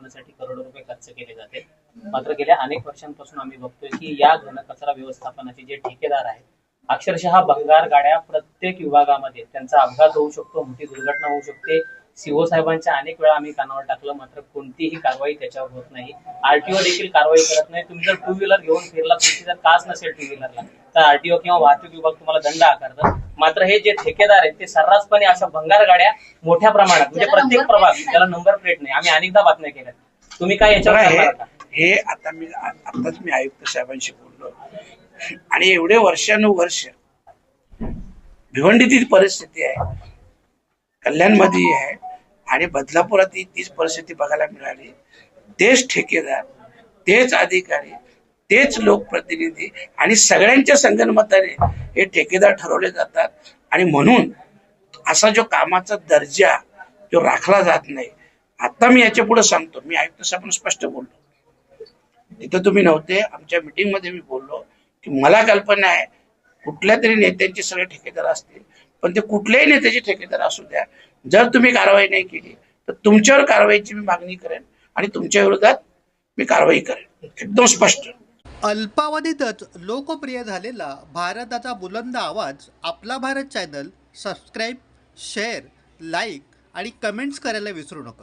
व्यवस्थापनासाठी करोडो रुपये खर्च केले जाते. मात्र गेल्या अनेक वर्षांपासून आम्ही बघतोय की या घनकचरा व्यवस्थापनाचे जे ठेकेदार आहेत अक्षरशः भंगार गाड्या प्रत्येक विभागामध्ये त्यांचा अपघात होऊ शकतो मोठी दुर्घटना होऊ शकते. सीओ साहेबांच्या अनेक वेळा आम्ही कानावर टाकलं मात्र कोणतीही कारवाई त्याच्यावर होत नाही. आरटीओ देखील कारवाई करत नाही. तुम्ही जर टू व्हीलर घेऊन फिरला तुमची जर काच नसेल टू व्हीलरला तर आरटीओ किंवा वाहतूक विभाग तुम्हाला दंड आकारतात. मात्र हे जे ठेकेदार आहेत ते सर्रासपणे अशा भंगार गाड्या मोठ्या प्रमाणात म्हणजे प्रत्येक प्रभाग. त्याला नंबर प्लेट नाही. आम्ही अनेकदा बातम्या केल्या. तुम्ही काय याच्यावर? हे हे आता मी आताच मी आयुक्त साहेबांशी बोललो. आणि एवढे वर्षानुवर्ष भिवंडीत परिस्थिती आहे कल्याणमध्ये आहे. आणि बदलापुरात ही तीच परिस्थिती बघायला मिळाली. तेच ठेकेदार तेच अधिकारी तेच लोकप्रतिनिधी आणि सगळ्यांच्या संगणमताने हे ठेकेदार ठरवले जातात. आणि म्हणून असा जो कामाचा दर्जा जो राखला जात नाही आता मी याच्यापुढे सांगतो. मी आयुक्त साहेब स्पष्ट बोललो. तिथं तुम्ही नव्हते आमच्या मिटिंगमध्ये मध्ये मी बोललो की मला कल्पना आहे कुठल्या तरी नेत्यांचे सगळे ठेकेदार असतील पण ते कुठल्याही नेत्याचे ठेकेदार असू द्या जर तुम्ही कारवाई नाही केली तर तुमच्यावर कारवाईची मी मागणी करेन आणि तुमच्या विरोधात मी कारवाई करेन. एकदम स्पष्ट. अल्पावधीतच लोकप्रिय झालेला भारताचा बुलंद आवाज आपला Bharat channel subscribe share like आणि कमेंट्स करायला विसरू नका.